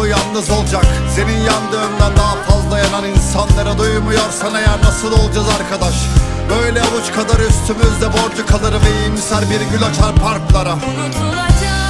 bu yalnız olacak. Senin yandığından daha fazla yanan insanlara duymuyorsan eğer nasıl olacağız arkadaş? Böyle avuç kadar üstümüzde borcu kalır ve iyimser bir gül açar parklara. Unutulacak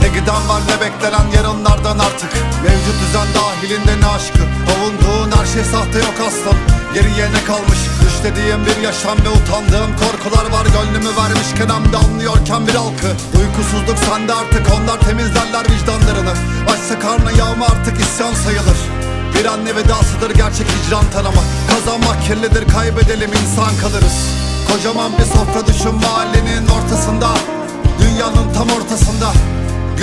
Ne giden var ne beklenen yarınlardan artık. Mevcut düzen dahilinde ne aşkı? Avunduğun her şey sahte yok aslan. Geriye ne kalmış Düşlediğim bir yaşam ve utandığım korkular var. Gönlümü vermişken hem de anlıyorken bir halkı. Uykusuzluk sende artık onlar temizlerler vicdanlarını. Açsa karnı yağma artık isyan sayılır. Bir anne vedasıdır gerçek hicran tanımı Kazanmak kirlidir kaybedelim insan kalırız. Kocaman bir sofra düşün mahallenin ortasında. Dünyanın tam ortasında